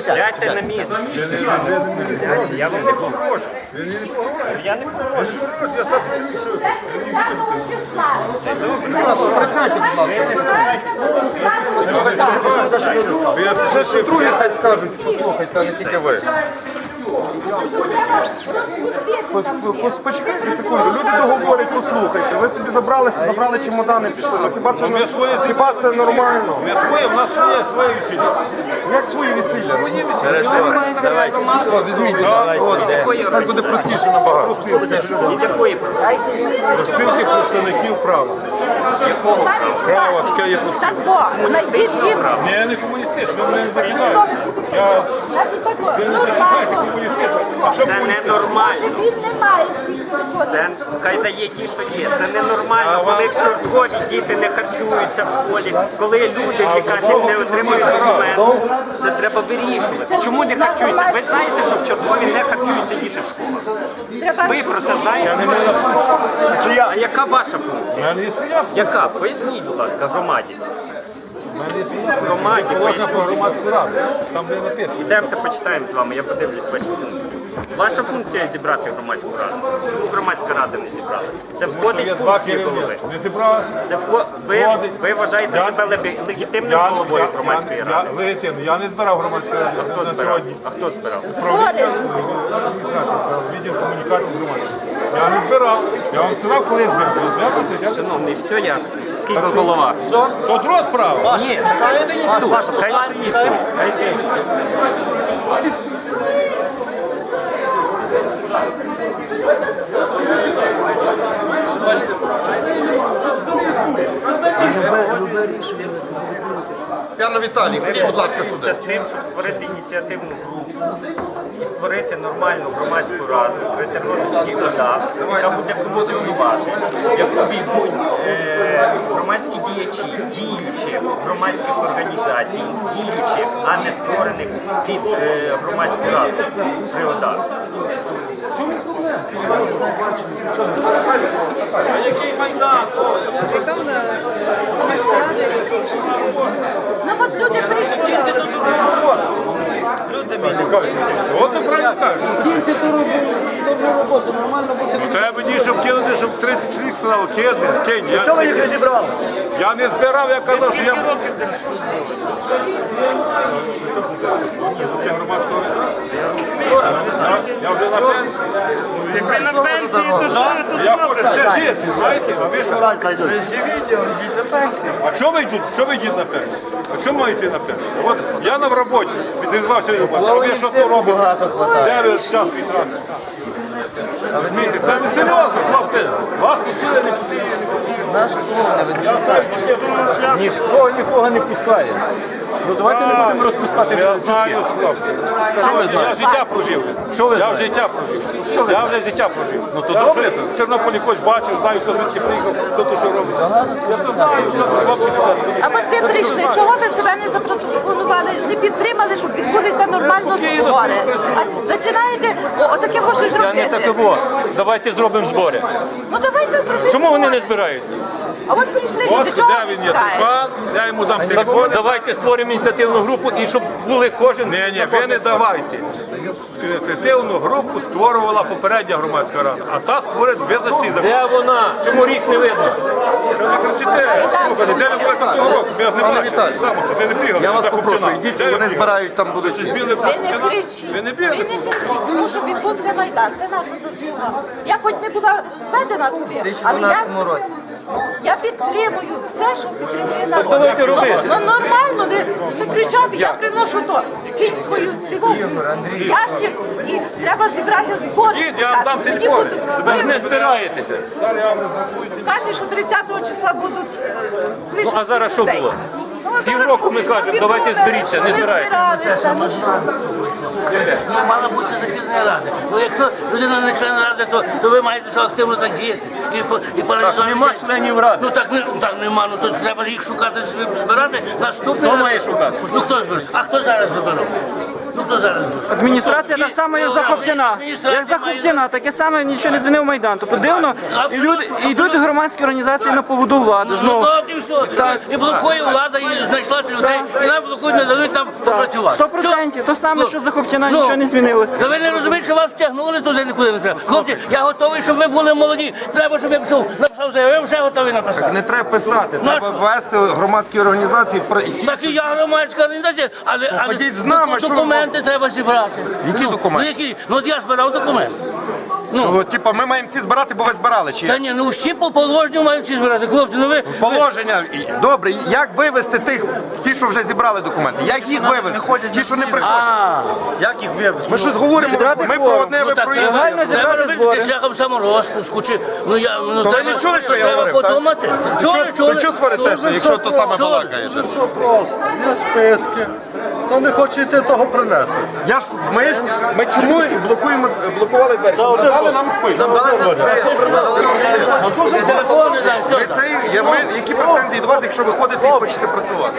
Сядьте на місце. Я вам не погрожу. Я не погрожу. Ще другі хай скажуть, послухайте, а не тільки ви. Пос- пос- Почекайте секунду, люди договорять, послухайте. Ви собі забралися, забрали чемодани, пішли. Ну, Хіба це, не- хіба це нормально? Ми своє, в нас своє, своє весілля. Як свої весілля? Давайте. Візьміть, так буде простіше набагато. Від якої професії? Спілки представників права. Якого? Право таке є. Так, о, знайдіть їм. Ні, не комуністичний, ви мене не закидаєте. Не Це ненормально. Не приходів. Це хай дає ті, що є. Це ненормально, коли в Чорткові діти не харчуються в школі, коли люди в лікарнях не отримують документів. Це треба вирішувати. Чому не харчуються? Ви знаєте, що в Чорткові не харчуються діти в школах? Ви про це знаєте? А яка ваша функція? Яка? Поясніть, будь ласка, громаді. Громаді, Положено про громадську раду. Там де написано. Йдемте почитаємо з вами, я подивлюсь ваші функції. Ваша функція зібрати громадську раду. Чому громадська рада не зібралася? Це входить в функції голови. Не зібралися? Це вход... ви, ви вважаєте себе леби- легітимним Я, головою громадської я, ради? легітимно. Я не збирав громадську раду Хто збирав? А хто збирав? відділ комунікації з громадою. Я не збирав. Я вам сказав, коли я збирав. Я збирав, Шановний, все ясно. Такий ви голова. То друга справа. Ні, хай стоїть тут. Хай стоїть тут. Хай стоїть. Пане Віталій, Ми ходіть, будь ласка, погоджуємося з тим, щоб створити ініціативну групу і створити нормальну громадську раду при Тернопільській ОДА, яка буде функціонувати, яку війдуть е, громадські діячі, діючі громадських організацій, діючі, а не створених під е, громадську раду при ОДА. Який майдан? Ну от люди прийшли. От ви правильно кажете. Треба мені, щоб кинути, щоб 30 чоловік сказало, кидни, кинь. Я, Чого ви їх не зібрали? я не збирав, я казав, що я... Скільки років ти Це громадська організація. Я вже на пенсії. ви на пенсії, то що ви тут Я хочу ще жити, знаєте? А ви що? Ви живіть, йдіть на пенсію. А чого ви йдуть? Чого ви йдете на пенсію? А чому маєте на пенсію? От я на роботі, відрізався роботи, а ви що тут робите? Де ви час відразу? Розумієте, це не серйозно, хлопці. Вас пустили не туди. Я знаю, яке ви шлях. Ніхто нікого не пускає. Ну давайте не будемо розпускати Я знаю. Що ви Я життя прожив. Що ви Я знаєте? вже життя прожив. Я вже життя прожив. Ну, то я добре. вже в Тернополі когось бачив, знаю, хто звідки приїхав, хто тут що робить. Я то знаю, що тут хлопці сюди. А от ви прийшли, чого ви себе не запропонували, не підтримали, щоб відбулися нормально збори? А починаєте о, отаке може Це не зробити. таково. Давайте зробимо збори. Ну давайте зробимо. Чому вони не збираються? А от прийшли От люди, чого де він є, пускають? Я йому дам телефон. давайте створимо ініціативну групу і щоб були кожен. Ні, ні, ви не давайте. Ініціативну групу створювала попередня громадська рада, а та створить визначний закон. Де вона? Чому рік не видно? Що ви кричите? Слухайте, де ви були там того року? Я ж не бачив. Віталій, Саме, ви не бігали. Я вас за попрошу, йдіть, Де ви вони бігали? збирають, там будуть. Щось біле Ви не кричіть. Ви не бігали? Кричіть, тому що відбувся Майдан. Це наша заслуга. Я хоч не була введена туди, але я, я підтримую все, що підтримує народ. давайте робити. Ну, ну, нормально, не, не кричати, я приношу то. Кинь свою цілу ящик і треба зібрати збори. Ідіть, я вам дам телефон. Ви ж не збираєтеся. Каже, що 30 числа будуть е, Ну, а зараз що було? Ну, Півроку ми кажемо, давайте зберіться, не збирайтеся. Ну? Ну, мала бути засідання ради. Бо якщо людина не член ради, то, то ви маєте все активно так діяти. І, по- і паралізувати. нема членів ради. Ну так, так нема, ну то треба їх шукати, збирати. Наступний Хто раз- має шукати? Ну хто збере? А хто зараз збере? Ну зараз? Адміністрація так само, як Захоптяна. Адміністрація Як Захоптяна, таке саме нічого не змінив Майдан. Тобто дивно, і люди йдуть громадські організації на поводу влади. Ну, Знову. і все. І блокує влада, і знайшла людей, і нам блокують, не дадуть там попрацювати. Сто процентів. То саме, Ну, що Захоптяна, ну, нічого не змінилось. Та ви не розумієте, що вас втягнули туди нікуди не треба. Хлопці, я готовий, щоб ви були молоді. Треба, щоб я пішов, написав заяву, я вже готовий написати. Не треба писати, треба що? громадські організації. Так і я громадська організація, але, але ходіть з нами, що ви- документи треба зібрати. Які ну, документи? Ну, які? ну от я збирав документи. Ну, Ну, Типа, ми маємо всі збирати, бо ви збирали. Чи та ні, ну всі по положенню мають всі збирати. Хлопці, ну ви... положення? І- Добре, як вивести тих, ті, що вже зібрали документи? Як їх вивести? Ті, що не приходять. А, Як їх вивести? Ми щось говоримо, ми про одне, ви ну так про інше. Легально зібрати збори. шляхом саморозпуску. Чи, ну, я, ну, То ви треба, не чули, що я треба говорив, так? подумати. Чули, То чули? чого сваритеся, якщо то саме Чули? балакаєш? Дуже все просто. Є списки. Хто не хоче йти, того принести. Я ж ми ж ми чому і блокуємо блокували двері? Щоб Надали нам список. Ми це є ми які претензії до вас, якщо ви ходите і хочете працювати?